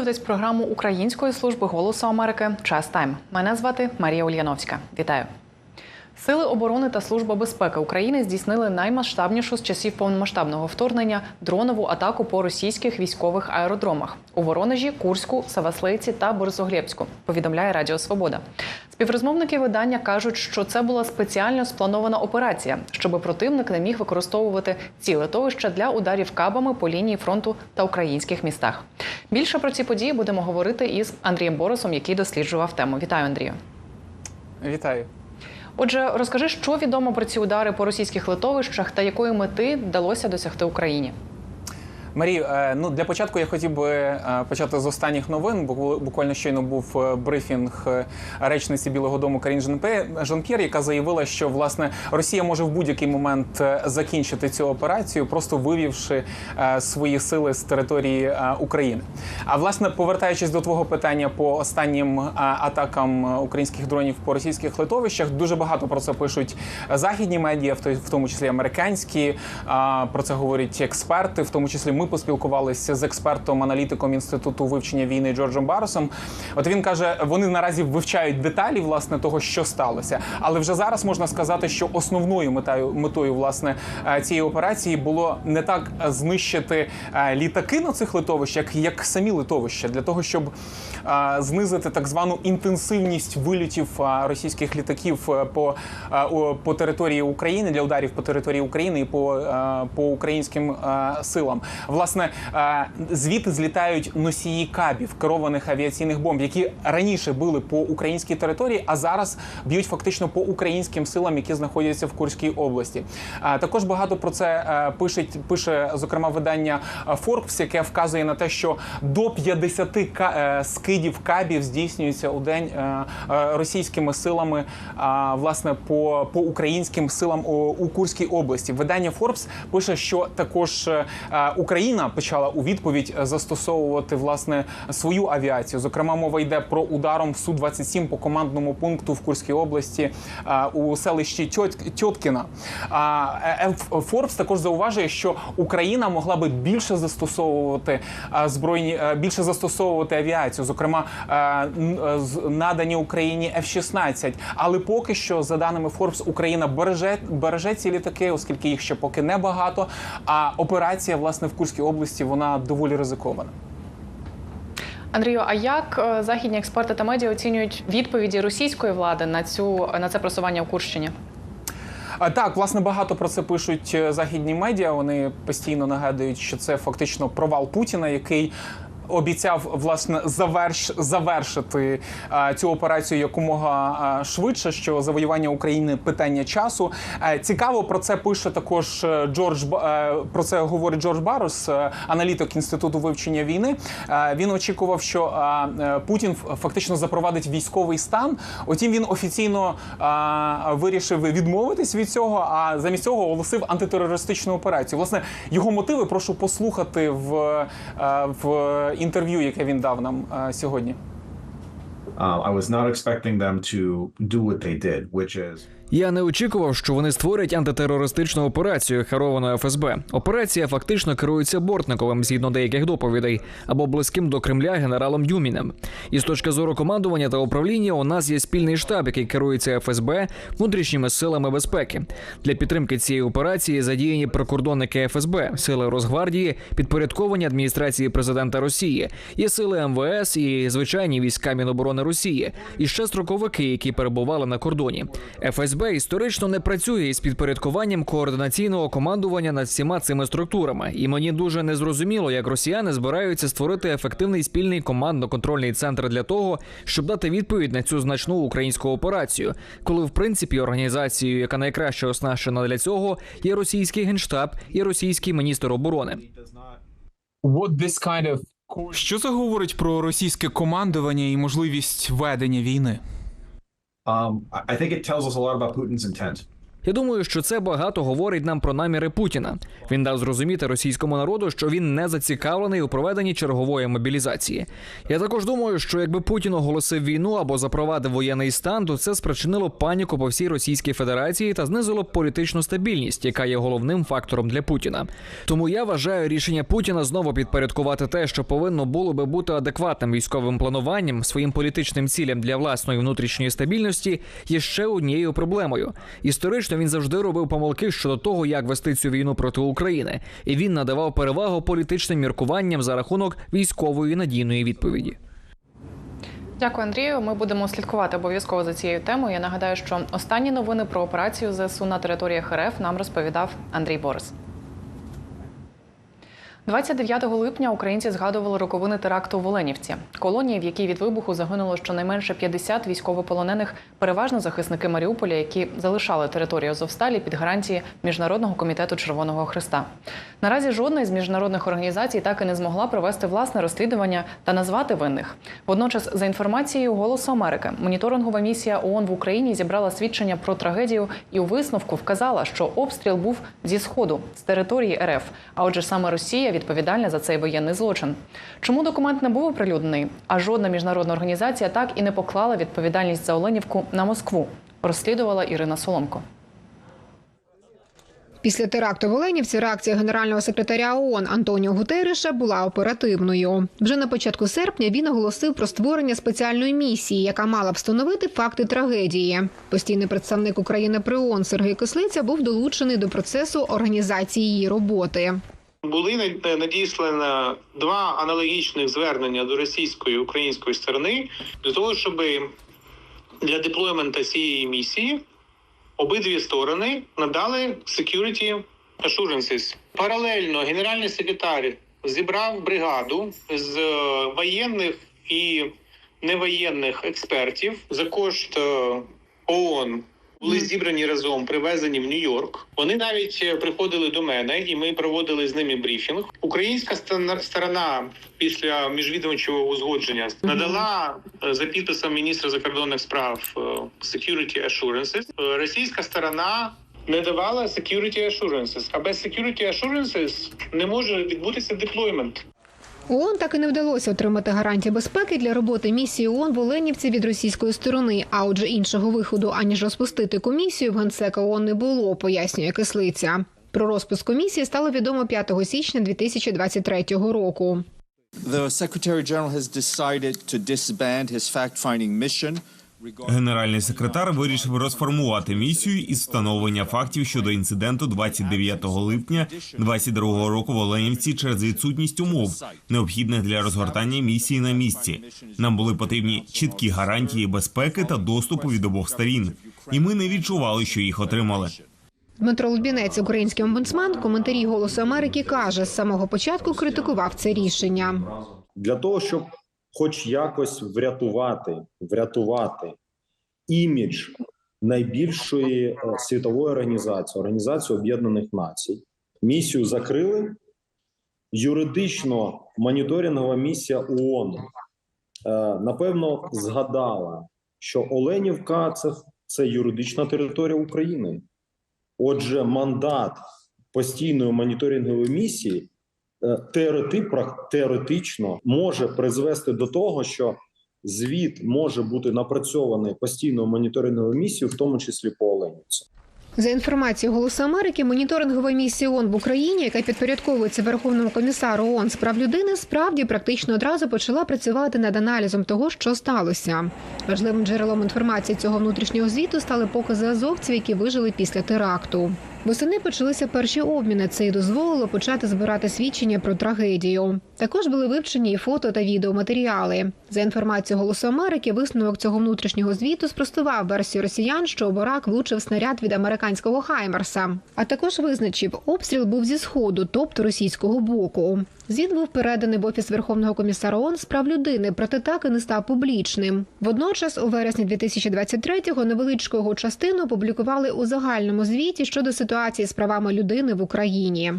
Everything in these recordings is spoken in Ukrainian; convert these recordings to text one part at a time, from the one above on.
Ви дивитесь програму Української служби голосу Америки Час Тайм. Мене звати Марія Ульяновська. Вітаю. Сили оборони та служба безпеки України здійснили наймасштабнішу з часів повномасштабного вторгнення дронову атаку по російських військових аеродромах у Воронежі, Курську, Саваслейці та Борисоглєбську. Повідомляє Радіо Свобода. Співрозмовники видання кажуть, що це була спеціально спланована операція, щоб противник не міг використовувати ці литовища для ударів кабами по лінії фронту та українських містах. Більше про ці події будемо говорити із Андрієм Борисом, який досліджував тему. Вітаю, Андрію. Вітаю. Отже, розкажи, що відомо про ці удари по російських литовищах та якої мети вдалося досягти Україні. Марію, е, ну для початку я хотів би е, почати з останніх новин. Бу- Буквально щойно був е, брифінг речниці Білого Дому Карін Жан-П'єр, яка заявила, що власне Росія може в будь-який момент закінчити цю операцію, просто вивівши свої сили з території України. А власне, повертаючись до твого питання по останнім атакам українських дронів по російських литовищах, дуже багато про це пишуть західні медіа, в тому числі американські. Про це говорять експерти, в тому числі ми поспілкувалися з експертом, аналітиком інституту вивчення війни Джорджем Баросом. От він каже, вони наразі вивчають деталі власне того, що сталося. Але вже зараз можна сказати, що основною метою метою власне е, цієї операції було не так знищити е, літаки на цих литовищах, як самі литовища, для того, щоб е, знизити так звану інтенсивність вилітів російських літаків по, по території України для ударів по території України і по, по українським силам. Власне, е, звідти злітають носії кабів керованих авіаційних бомб, які раніше били по українській території, а зараз б'ють фактично по українським силам, які знаходяться в Курській області. Е, Також багато про це е, пише, пише зокрема видання Forbes, яке вказує на те, що до 50 ка- е, скидів кабів здійснюється у день російськими силами власне по, по українським силам у, Курській області. Видання Forbes пише, що також е, Україна почала у відповідь е, застосовувати власне свою авіацію. Зокрема, мова йде про ударом су 27 по командному пункту в Курській області е, у селищі Тьот- Тьоткіна. Е, Forbes також зауважує, що Україна могла би більше застосовувати збройні більше застосовувати авіацію, зокрема з- надані Україні F-16. Але поки що, за даними Forbes, Україна береже береже ці літаки, оскільки їх ще поки небагато. А операція власне в Курській області вона доволі ризикована. Андрію, а як е, західні експерти та медіа оцінюють відповіді російської влади на цю на це просування у Курщині? Так, власне, багато про це пишуть е, західні медіа. Вони постійно нагадують, що це фактично провал Путіна, який. Обіцяв власне заверш завершити е, цю операцію якомога е, швидше. Що завоювання України питання часу. Е, цікаво про це пише також Джордж про це говорить Джордж Барос, аналітик інституту вивчення війни. Він очікував, що Путін фактично запровадить військовий стан. Утім, він офіційно вирішив відмовитись від цього, а замість цього оголосив антитерористичну операцію. Власне, його мотиви прошу послухати в, в інтерв'ю, яке він дав нам е, сьогодні. Uh, I was not expecting them to do what they did, which is Я не очікував, що вони створять антитерористичну операцію керовану ФСБ. Операція фактично керується Бортниковим згідно деяких доповідей або близьким до Кремля генералом Дюмінем. І з точки зору командування та управління у нас є спільний штаб, який керується ФСБ внутрішніми силами безпеки. Для підтримки цієї операції задіяні прикордонники ФСБ, сили Росгвардії, підпорядковані адміністрації президента Росії, є сили МВС і звичайні війська Міноборони Росії, і ще строковики, які перебували на кордоні. ФСБ історично не працює із підпорядкуванням координаційного командування над всіма цими структурами, і мені дуже незрозуміло, як росіяни збираються створити ефективний спільний командно-контрольний центр для того, щоб дати відповідь на цю значну українську операцію, коли в принципі організацією, яка найкраще оснащена для цього, є російський генштаб і російський міністр оборони. Що це говорить про російське командування і можливість ведення війни? Um, I I think it tells us a lot about Putin's intent. Я думаю, що це багато говорить нам про наміри Путіна. Він дав зрозуміти російському народу, що він не зацікавлений у проведенні чергової мобілізації. Я також думаю, що якби Путін оголосив війну або запровадив воєнний стан, то це спричинило паніку по всій Російській Федерації та знизило б політичну стабільність, яка є головним фактором для Путіна. Тому я вважаю рішення Путіна знову підпорядкувати те, що повинно було би бути адекватним військовим плануванням, своїм політичним цілям для власної внутрішньої стабільності, є ще однією проблемою. Історично він завжди робив помилки щодо того, як вести цю війну проти України, і він надавав перевагу політичним міркуванням за рахунок військової надійної відповіді. Дякую, Андрію. Ми будемо слідкувати обов'язково за цією темою. Я нагадаю, що останні новини про операцію ЗСУ на територіях РФ нам розповідав Андрій Борис. 29 липня українці згадували роковини теракту в Оленівці, колонії, в якій від вибуху загинуло щонайменше 50 військовополонених, переважно захисники Маріуполя, які залишали територію Азовсталі під гарантії Міжнародного комітету Червоного Христа. Наразі жодна із міжнародних організацій так і не змогла провести власне розслідування та назвати винних. Водночас, за інформацією Голосу Америки, моніторингова місія ООН в Україні зібрала свідчення про трагедію і у висновку вказала, що обстріл був зі сходу з території РФ. А отже, саме Росія відповідальна за цей воєнний злочин. Чому документ не був оприлюднений? А жодна міжнародна організація так і не поклала відповідальність за Оленівку на Москву. Розслідувала Ірина Соломко. Після теракту в Оленівці реакція генерального секретаря ООН Антоніо Гутерреша була оперативною. Вже на початку серпня він оголосив про створення спеціальної місії, яка мала встановити факти трагедії. Постійний представник України при ООН Сергій Кислиця був долучений до процесу організації її роботи. Були над- надіслано два аналогічних звернення до російської і української сторони для того, щоб для деплоймента цієї місії обидві сторони надали security assurances. Паралельно генеральний секретар зібрав бригаду з е, воєнних і невоєнних експертів за кошт е, ООН були зібрані разом, привезені в Нью-Йорк. Вони навіть е, приходили до мене, і ми проводили з ними брифінг. Українська сторона після міжвідомчого узгодження надала е, за підписом міністра закордонних справ е, security assurances. Російська сторона не давала security assurances. А без security assurances не може відбутися деплоймент. ООН так і не вдалося отримати гарантії безпеки для роботи місії ООН в Оленівці від російської сторони. А отже, іншого виходу аніж розпустити комісію в генсека ООН не було, пояснює кислиця. Про розпуск комісії стало відомо 5 січня 2023 року. The Secretary General has decided to disband his fact-finding mission. Генеральний секретар вирішив розформувати місію із встановлення фактів щодо інциденту 29 липня 22 року в Оленівці через відсутність умов, необхідних для розгортання місії на місці. Нам були потрібні чіткі гарантії безпеки та доступу від обох сторін, і ми не відчували, що їх отримали. Дмитро Лубінець, український омбудсман, в коментарі Голосу Америки каже, з самого початку критикував це рішення. для того, щоб хоч якось врятувати, врятувати імідж найбільшої е, світової організації, Організації Об'єднаних Націй. Місію закрили. Юридично моніторингова місія ООН е, напевно згадала, що Оленівка це, це юридична територія України. Отже, мандат постійної моніторингової місії е, теорети, прак- теоретично може призвести до того, що звіт може бути напрацьований постійною моніторинговою місією, в тому числі по Оленівці. За інформацією Голосу Америки, моніторингова місія ООН в Україні, яка підпорядковується Верховному комісару ООН з прав людини, справді практично одразу почала працювати над аналізом того, що сталося. Важливим джерелом інформації цього внутрішнього звіту стали покази азовців, які вижили після теракту. Восени почалися перші обміни. Це й дозволило почати збирати свідчення про трагедію. Також були вивчені і фото та відеоматеріали. За інформацією Голосу Америки, висновок цього внутрішнього звіту спростував версію росіян, що борак влучив снаряд від американського Хаймерса. А також визначив, обстріл був зі сходу, тобто російського боку. Звіт був переданий в офіс Верховного комісара ООН з прав людини, проте так і не став публічним. Водночас, у вересні 2023-го невеличку його частину опублікували у загальному звіті щодо ситуації з правами людини в Україні.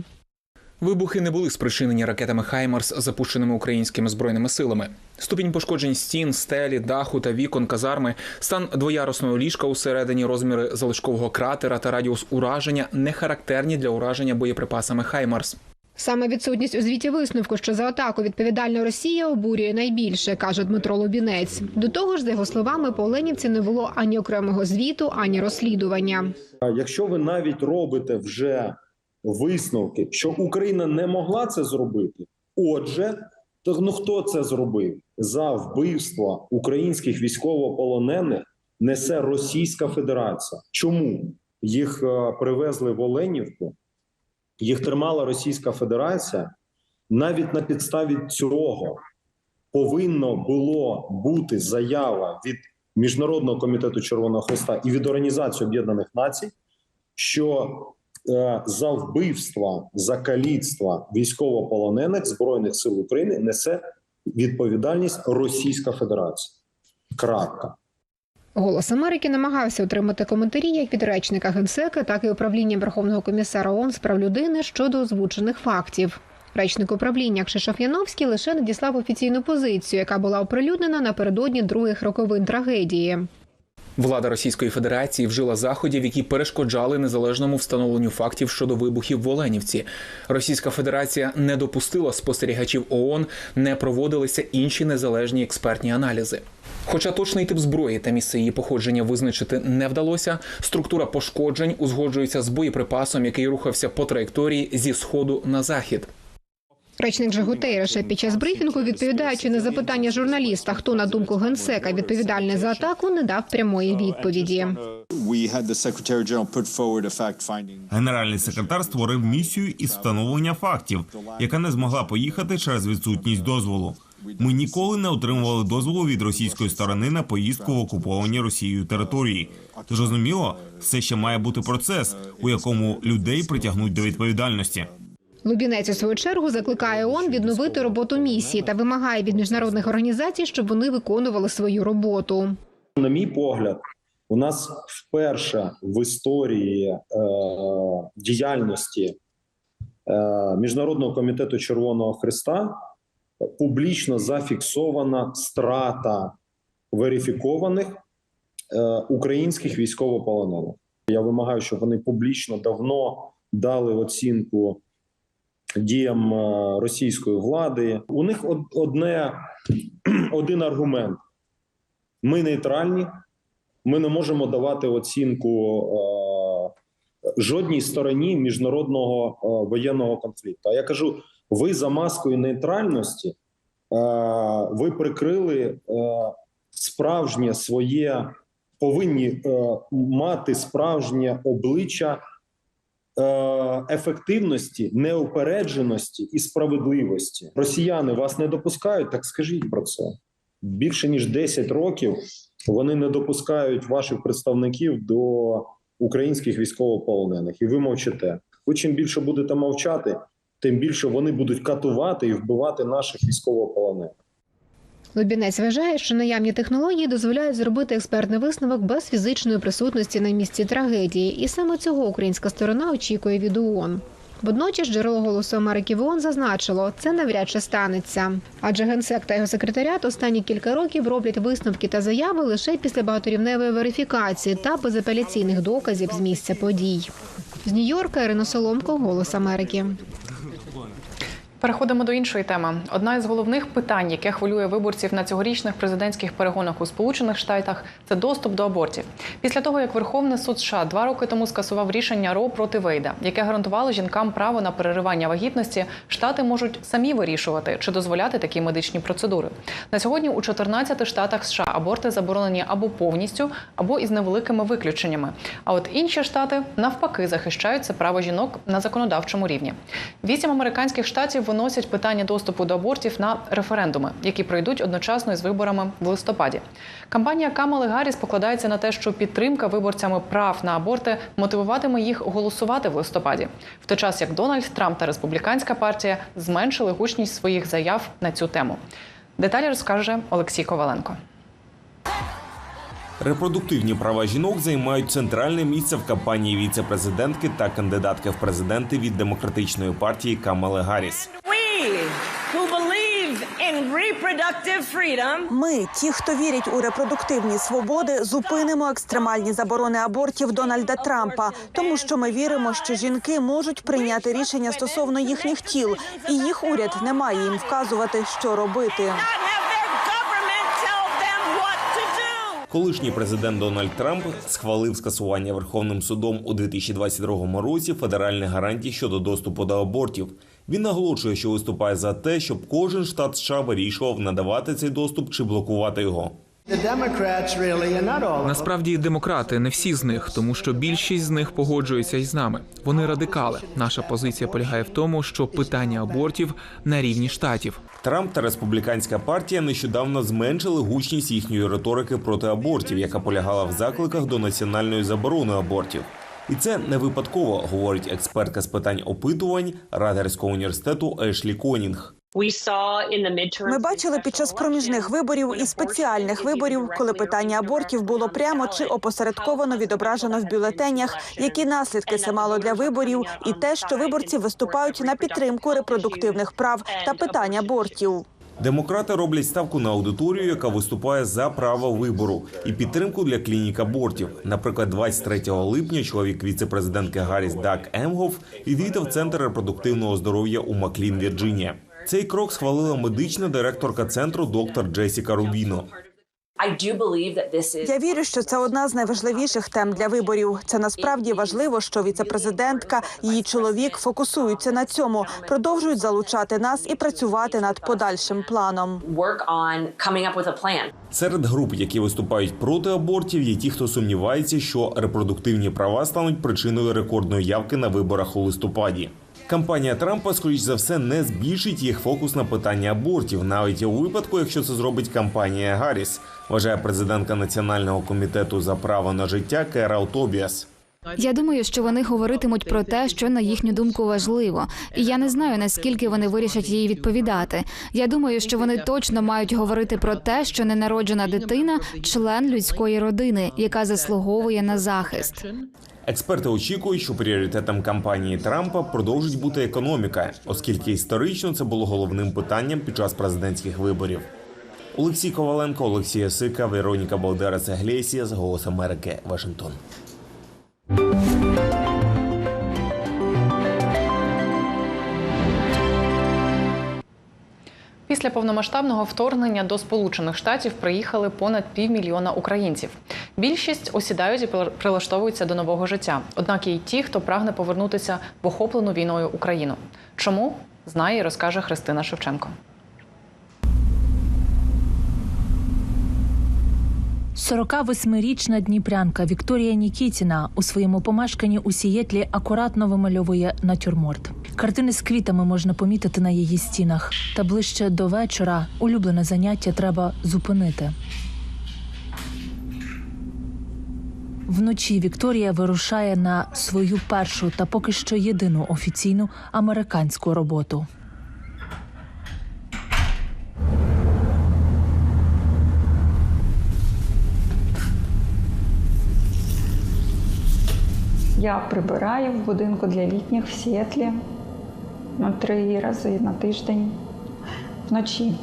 Вибухи не були спричинені ракетами Хаймарс, запущеними українськими збройними силами. Ступінь пошкоджень стін, стелі, даху та вікон казарми, стан двоярусного ліжка усередині, розміри залишкового кратера та радіус ураження не характерні для ураження боєприпасами Хаймарс. Саме відсутність у звіті висновку, що за атаку відповідальна Росія обурює найбільше, каже Дмитро Лубінець. До того ж, за його словами, по Оленівці не було ані окремого звіту, ані розслідування. Якщо ви навіть робите вже висновки, що Україна не могла це зробити, отже, то ну хто це зробив? За вбивство українських військовополонених несе Російська Федерація. Чому їх е, привезли в Оленівку? Їх тримала Російська Федерація. Навіть на підставі цього повинно було бути заява від Міжнародного комітету Червоного Хреста і від Організації Об'єднаних Націй, що е, за вбивства, за каліцтва військовополонених збройних сил України несе відповідальність Російська Федерація. Крапка. Голос Америки намагався отримати коментарі як від речника генсека, так і управління Верховного комісара ООН з прав людини щодо озвучених фактів. Речник управління Кшишоф'яновський лише надіслав офіційну позицію, яка була оприлюднена напередодні других роковин трагедії. Влада Російської Федерації вжила заходів, які перешкоджали незалежному встановленню фактів щодо вибухів в Оленівці. Російська Федерація не допустила спостерігачів ООН, не проводилися інші незалежні експертні аналізи. Хоча точний тип зброї та місце її походження визначити не вдалося, структура пошкоджень узгоджується з боєприпасом, який рухався по траєкторії зі сходу на захід. Речник же Гутерреша під час брифінгу, відповідаючи на запитання журналіста, хто на думку генсека відповідальний за атаку, не дав прямої відповіді. Генеральний секретар створив місію із встановлення фактів, яка не змогла поїхати через відсутність дозволу. Ми ніколи не отримували дозволу від російської сторони на поїздку в окуповані Росією території. Зрозуміло, все ще має бути процес, у якому людей притягнуть до відповідальності. Лубінець у свою чергу закликає ООН відновити роботу місії та вимагає від міжнародних організацій, щоб вони виконували свою роботу. На мій погляд, у нас вперше в історії е, діяльності е, Міжнародного комітету Червоного Христа публічно зафіксована страта верифікованих е, українських військовополонених. Я вимагаю, щоб вони публічно давно дали оцінку діям е, російської влади. У них одне один аргумент: ми нейтральні, ми не можемо давати оцінку е, жодній стороні міжнародного е, воєнного конфлікту. А я кажу: ви за маскою нейтральності ви прикрили справжнє своє, повинні е, мати справжнє обличчя ефективності, неупередженості і справедливості. Росіяни вас не допускають, так скажіть про це. Більше ніж 10 років вони не допускають ваших представників до українських військовополонених, і ви мовчите. Ви чим більше будете мовчати, тим більше вони будуть катувати і вбивати наших військовополонених. Лубінець вважає, що наявні технології дозволяють зробити експертний висновок без фізичної присутності на місці трагедії, і саме цього українська сторона очікує від ООН. Водночас джерело голосу Америки в ООН зазначило, це навряд чи станеться. Адже генсек та його секретаріат останні кілька років роблять висновки та заяви лише після багаторівневої верифікації та безапеляційних доказів з місця подій. З Нью-Йорка Ірина Соломко, Голос Америки. Переходимо до іншої теми. Одна із головних питань, яке хвилює виборців на цьогорічних президентських перегонах у Сполучених Штатах, це доступ до абортів. Після того, як Верховний суд США два роки тому скасував рішення Ро проти Вейда, яке гарантувало жінкам право на переривання вагітності, штати можуть самі вирішувати, чи дозволяти такі медичні процедури. На сьогодні у 14 штатах США аборти заборонені або повністю, або із невеликими виключеннями. А от інші штати навпаки захищають це право жінок на законодавчому рівні. Вісім американських штатів виносять питання доступу до абортів на референдуми, які пройдуть одночасно із виборами в листопаді. Кампанія Камали Гарріс покладається на те, що підтримка виборцями прав на аборти мотивуватиме їх голосувати в листопаді, в той час як Дональд Трамп та республіканська партія зменшили гучність своїх заяв на цю тему. Деталі розкаже Олексій Коваленко. Репродуктивні права жінок займають центральне місце в кампанії віце-президентки та кандидатки в президенти від демократичної партії Камали Гарріс. Ми, ті, хто вірять у репродуктивні свободи, зупинимо екстремальні заборони абортів Дональда Трампа, тому що ми віримо, що жінки можуть прийняти рішення стосовно їхніх тіл, і їх уряд не має їм вказувати, що робити. Колишній президент Дональд Трамп схвалив скасування Верховним судом у 2022 році федеральних гарантій щодо доступу до абортів. Він наголошує, що виступає за те, щоб кожен штат США вирішував надавати цей доступ чи блокувати його. Насправді демократи не всі з них, тому що більшість з них погоджується із нами. Вони радикали. Наша позиція полягає в тому, що питання абортів на рівні штатів. Трамп та республіканська партія нещодавно зменшили гучність їхньої риторики проти абортів, яка полягала в закликах до національної заборони абортів. І це не випадково, говорить експертка з питань опитувань Радерського університету Ешлі Конінг. Ми бачили під час проміжних виборів і спеціальних виборів, коли питання абортів було прямо чи опосередковано відображено в бюлетенях, які наслідки це мало для виборів, і те, що виборці виступають на підтримку репродуктивних прав та питань абортів. Демократи роблять ставку на аудиторію, яка виступає за право вибору і підтримку для клінік абортів. Наприклад, 23 липня чоловік віце-президентки Гарріс Дак Емгоф відвідав центр репродуктивного здоров'я у Маклін, Вірджинія. Цей крок схвалила медична директорка центру доктор Джесіка Рубіно. Я вірю, що це одна з найважливіших тем для виборів. Це насправді важливо, що віцепрезидентка, її чоловік фокусуються на цьому, продовжують залучати нас і працювати над подальшим планом. Серед груп, які виступають проти абортів, є ті, хто сумнівається, що репродуктивні права стануть причиною рекордної явки на виборах у листопаді. Кампанія Трампа, скоріш за все, не збільшить їх фокус на питання абортів, навіть у випадку, якщо це зробить кампанія Гарріс, вважає президентка Національного комітету за право на життя Керал Тобіас. Я думаю, що вони говоритимуть про те, що на їхню думку важливо, і я не знаю наскільки вони вирішать їй відповідати. Я думаю, що вони точно мають говорити про те, що ненароджена дитина член людської родини, яка заслуговує на захист. Експерти очікують, що пріоритетом кампанії Трампа продовжить бути економіка, оскільки історично це було головним питанням під час президентських виборів. Олексій Коваленко, Олексій Сика, Вероніка Балдерас Іглесіас, Голос Америки, Вашингтон. Після повномасштабного вторгнення до Сполучених Штатів приїхали понад півмільйона українців. Більшість осідають і прилаштовуються до нового життя. Однак є й ті, хто прагне повернутися в охоплену війною Україну. Чому знає і розкаже Христина Шевченко. 48-річна дніпрянка Вікторія Нікітіна у своєму помешканні у Сієтлі акуратно вимальовує натюрморт. Картини з квітами можна помітити на її стінах. Та ближче до вечора улюблене заняття треба зупинити. Вночі Вікторія вирушає на свою першу та поки що єдину офіційну американську роботу. Я прибираю в будинку для літніх в Сіетлі ну, три рази на тиждень вночі.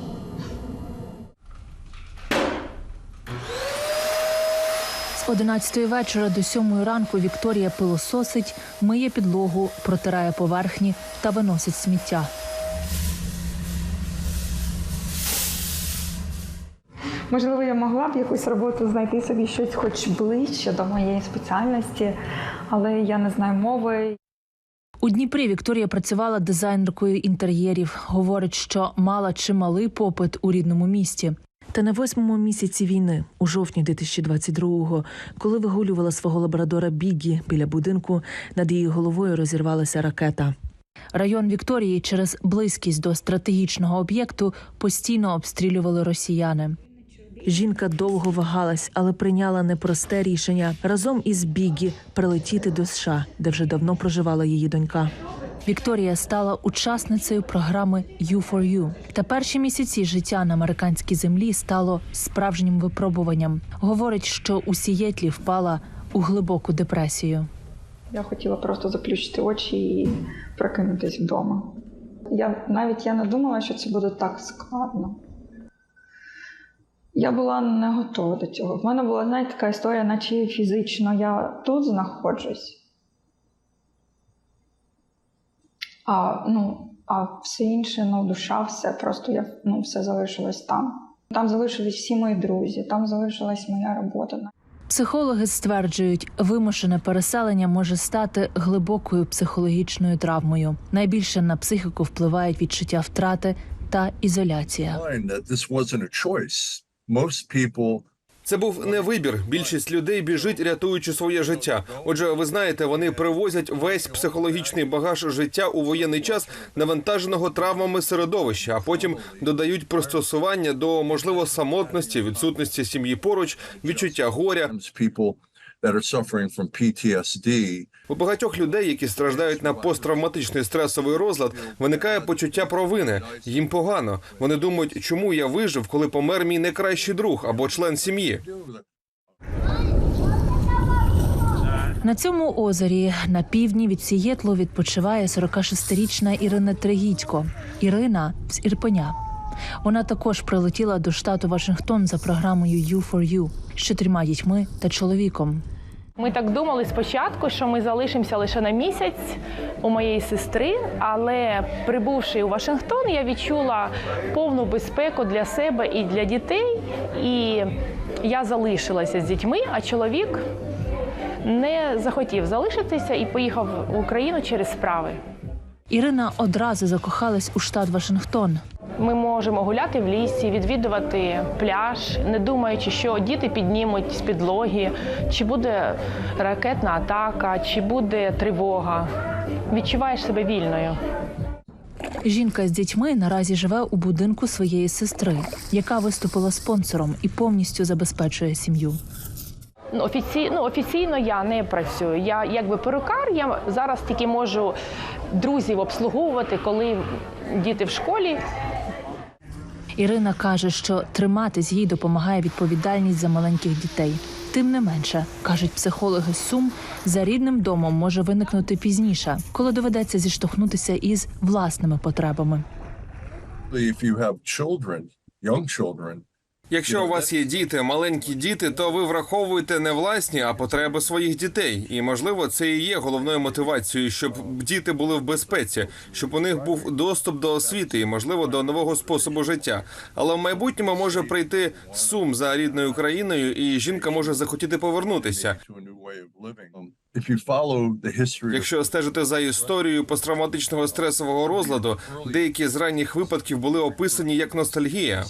З 11 вечора до 7 ранку Вікторія пилососить, миє підлогу, протирає поверхні та виносить сміття. Можливо, я могла б якусь роботу знайти собі щось хоч ближче до моєї спеціальності, але я не знаю мови. У Дніпрі Вікторія працювала дизайнеркою інтер'єрів. Говорить, що мала чималий попит у рідному місті. Та на восьмому місяці війни, у жовтні 2022-го, коли вигулювала свого лабрадора Бігі біля будинку, над її головою розірвалася ракета. Район Вікторії через близькість до стратегічного об'єкту постійно обстрілювали росіяни. Жінка довго вагалась, але прийняла непросте рішення разом із Бігі прилетіти до США, де вже давно проживала її донька. Вікторія стала учасницею програми U4U. Та перші місяці життя на американській землі стало справжнім випробуванням. Говорить, що у Сієтлі впала у глибоку депресію. Я хотіла просто заплющити очі і прокинутись вдома. Я навіть я не думала, що це буде так складно. Я була не готова до цього. В мене була, знаєте, така історія, наче фізично я тут знаходжусь. А, ну, а все інше, ну, душа, все просто я ну, все залишилось там. Там залишились всі мої друзі, там залишилась моя робота. Психологи стверджують, вимушене переселення може стати глибокою психологічною травмою. Найбільше на психіку впливають відчуття втрати та ізоляція. Most people Це був не вибір. Більшість людей біжить, рятуючи своє життя. Отже, ви знаєте, вони привозять весь психологічний багаж життя у воєнний час навантаженого травмами середовища, а потім додають пристосування до можливо самотності, відсутності сім'ї поруч, відчуття горя. У багатьох людей, які страждають на посттравматичний стресовий розлад, виникає почуття провини. Їм погано. Вони думають, чому я вижив, коли помер мій найкращий друг або член сім'ї. На цьому озері на півдні від Сієтлу відпочиває 46-річна Ірина Тригідько. Ірина з Ірпеня. Вона також прилетіла до штату Вашингтон за програмою U4U з чотирма дітьми та чоловіком. Ми так думали спочатку, що ми залишимося лише на місяць у моєї сестри, але прибувши у Вашингтон, я відчула повну безпеку для себе і для дітей. І я залишилася з дітьми, а чоловік не захотів залишитися і поїхав в Україну через справи. Ірина одразу закохалась у штат Вашингтон. Ми можемо гуляти в лісі, відвідувати пляж, не думаючи, що діти піднімуть з підлоги, чи буде ракетна атака, чи буде тривога. Відчуваєш себе вільною. Жінка з дітьми наразі живе у будинку своєї сестри, яка виступила спонсором і повністю забезпечує сім'ю. Ну, Офіційно, ну, офіційно я не працюю. Я якби перукар, я зараз тільки можу друзів обслуговувати, коли діти в школі. Ірина каже, що триматись їй допомагає відповідальність за маленьких дітей. Тим не менше, кажуть психологи Сум, за рідним домом може виникнути пізніше, коли доведеться зіштовхнутися із власними потребами. if you have children, young children, Якщо у вас є діти, маленькі діти, то ви враховуєте не власні, а потреби своїх дітей. І можливо, це і є головною мотивацією, щоб діти були в безпеці, щоб у них був доступ до освіти і, можливо, до нового способу життя. Але в майбутньому може прийти сум за рідною країною, і жінка може захотіти повернутися. Якщо стежити за історією посттравматичного стресового розладу, деякі з ранніх випадків були описані як ностальгія.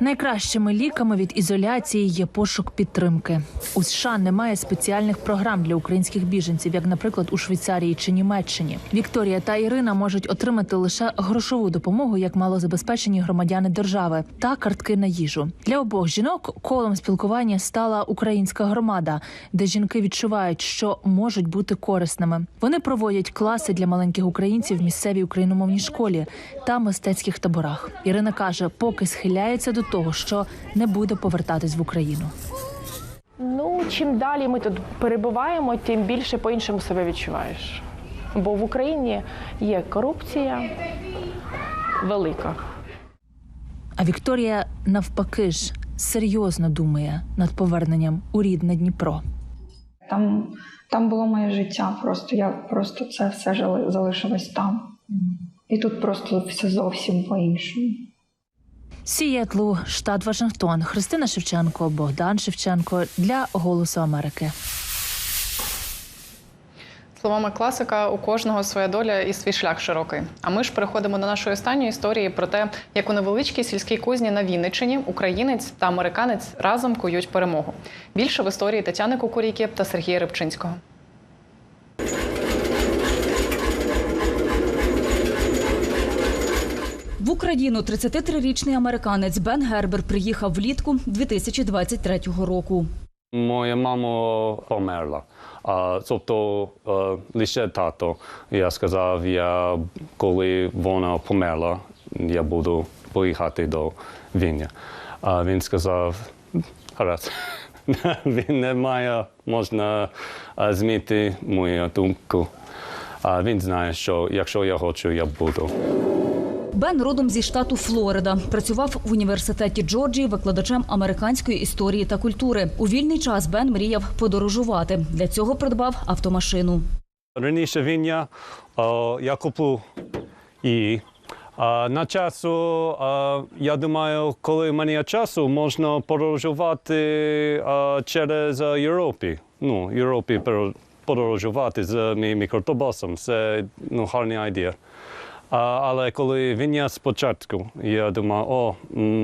Найкращими ліками від ізоляції є пошук підтримки. У США немає спеціальних програм для українських біженців, як, наприклад, у Швейцарії чи Німеччині. Вікторія та Ірина можуть отримати лише грошову допомогу як малозабезпечені громадяни держави та картки на їжу. Для обох жінок колом спілкування стала українська громада, де жінки відчувають, що можуть бути корисними. Вони проводять класи для маленьких українців в місцевій україномовній школі та мистецьких таборах. Ірина каже, поки схиляється до того, що не буде повертатись в Україну. Ну, чим далі ми тут перебуваємо, тим більше по-іншому себе відчуваєш. Бо в Україні є корупція велика. А Вікторія навпаки ж серйозно думає над поверненням у рідне Дніпро. Там, там було моє життя. Просто я просто це все залишилось там. І тут просто все зовсім по-іншому. Сієтлу, штат Вашингтон, Христина Шевченко, Богдан Шевченко для Голосу Америки. Словами класика, у кожного своя доля і свій шлях широкий. А ми ж переходимо до нашої останньої історії про те, як у невеличкій сільській кузні на Вінниччині українець та американець разом кують перемогу. Більше в історії Тетяни Кукуріки та Сергія Рибчинського. Україну 33-річний американець Бен Гербер приїхав влітку 2023 року. Моя мама померла, А, тобто е, лише тато. Я сказав, я, коли вона померла, я буду поїхати до Віння. А він сказав, гаразд. Він не має, можна е, змінити мою думку. А він знає, що якщо я хочу, я буду. Бен родом зі штату Флорида. Працював в університеті Джорджії викладачем американської історії та культури. У вільний час Бен мріяв подорожувати. Для цього придбав автомашину. Раніше війня е, я купив її. А на часу, е, я думаю, коли в мене є часу, можна подорожувати е, через Європу. Ну, Європі подорожувати з мі- мікроавтобусом. Це ну, гарна ідея. А, але коли війня спочатку, я думав, о,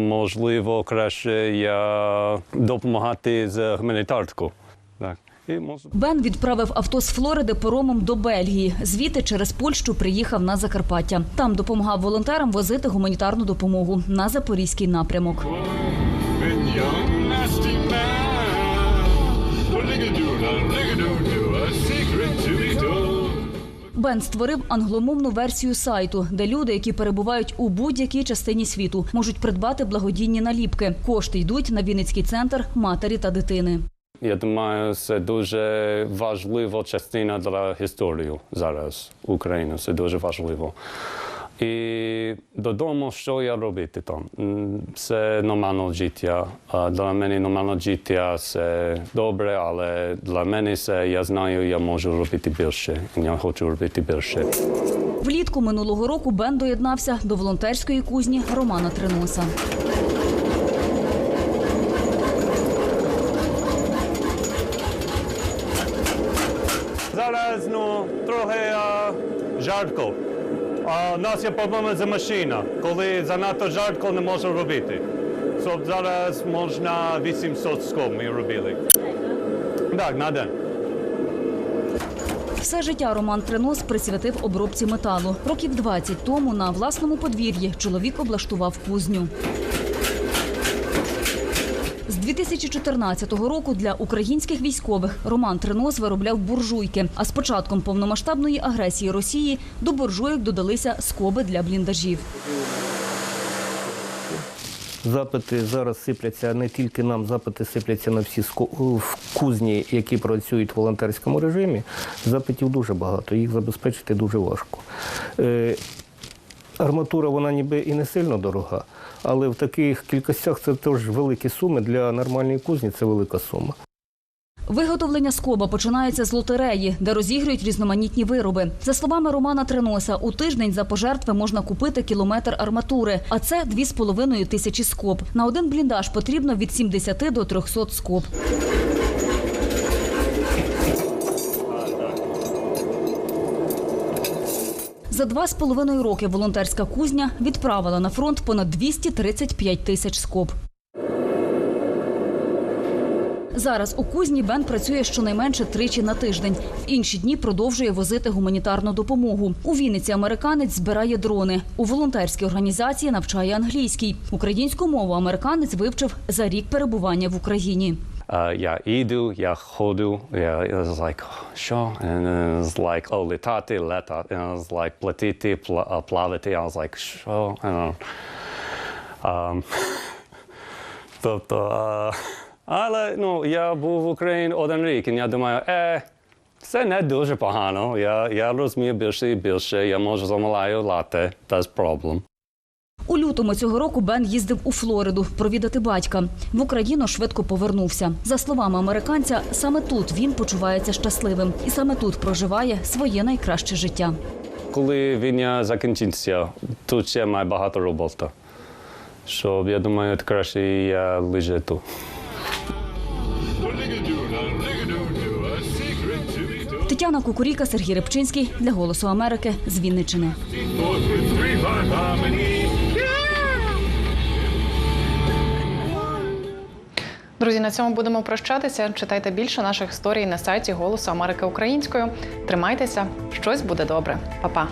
можливо, краще я допомагати з гуманітаркою. Так. І може... Бен відправив авто з Флориди паромом до Бельгії. Звідти через Польщу приїхав на Закарпаття. Там допомагав волонтерам возити гуманітарну допомогу на запорізький напрямок. Бен створив англомовну версію сайту, де люди, які перебувають у будь-якій частині світу, можуть придбати благодійні наліпки. Кошти йдуть на Вінницький центр матері та дитини. Я думаю, це дуже важлива частина для історії зараз України. Це дуже важливо. І додому, що я робити там? Це нормальне життя. А Для мене нормальне життя це добре, але для мене це я знаю, я можу робити більше. І Я хочу робити більше. Влітку минулого року Бен доєднався до волонтерської кузні Романа Триноса. Зараз ну, трохи а, жарко. А, у нас є проблема з машина. Коли занадто жарко, не можна робити. So, зараз можна 800 скоб ми робили. Так, на день. Все життя Роман Тринос присвятив обробці металу. Років 20 тому на власному подвір'ї чоловік облаштував кузню. З 2014 року для українських військових Роман Тринос виробляв буржуйки. А з початком повномасштабної агресії Росії до буржуйок додалися скоби для бліндажів. Запити зараз сипляться не тільки нам, запити сипляться на всі ско- в кузні, які працюють в волонтерському режимі. Запитів дуже багато, їх забезпечити дуже важко. Арматура вона ніби і не сильно дорога, але в таких кількостях це теж великі суми. Для нормальної кузні це велика сума. Виготовлення скоба починається з лотереї, де розігрують різноманітні вироби. За словами Романа Треноса, у тиждень за пожертви можна купити кілометр арматури, а це 2,5 тисячі скоб. На один бліндаж потрібно від 70 до 300 скоб. За два з половиною роки волонтерська кузня відправила на фронт понад 235 тисяч скоб. Зараз у кузні Бен працює щонайменше тричі на тиждень. В інші дні продовжує возити гуманітарну допомогу. У Вінниці американець збирає дрони. У волонтерській організації навчає англійський. Українську мову американець вивчив за рік перебування в Україні. Uh, я іду, я ходу, я like, що? And it was like, oh, літати, летати. And I was like, платити, пла- а, плавати. I was like, що? I don't know. Um, тобто, а, але, ну, я був в Україні один рік, і я думаю, е, це не дуже погано. Я, я розумію більше і більше, я можу замовляю лати, без проблем. У лютому цього року Бен їздив у Флориду провідати батька. В Україну швидко повернувся. За словами американця, саме тут він почувається щасливим і саме тут проживає своє найкраще життя. Коли війна закінчиться, тут ще має багато роботи. Що, я думаю, краще я лежу тут. Тетяна Кукуріка, Сергій Рибчинський для Голосу Америки з Вінниччини. Друзі, на цьому будемо прощатися. Читайте більше наших історій на сайті Голосу Америки Українською. Тримайтеся, щось буде добре. Па-па.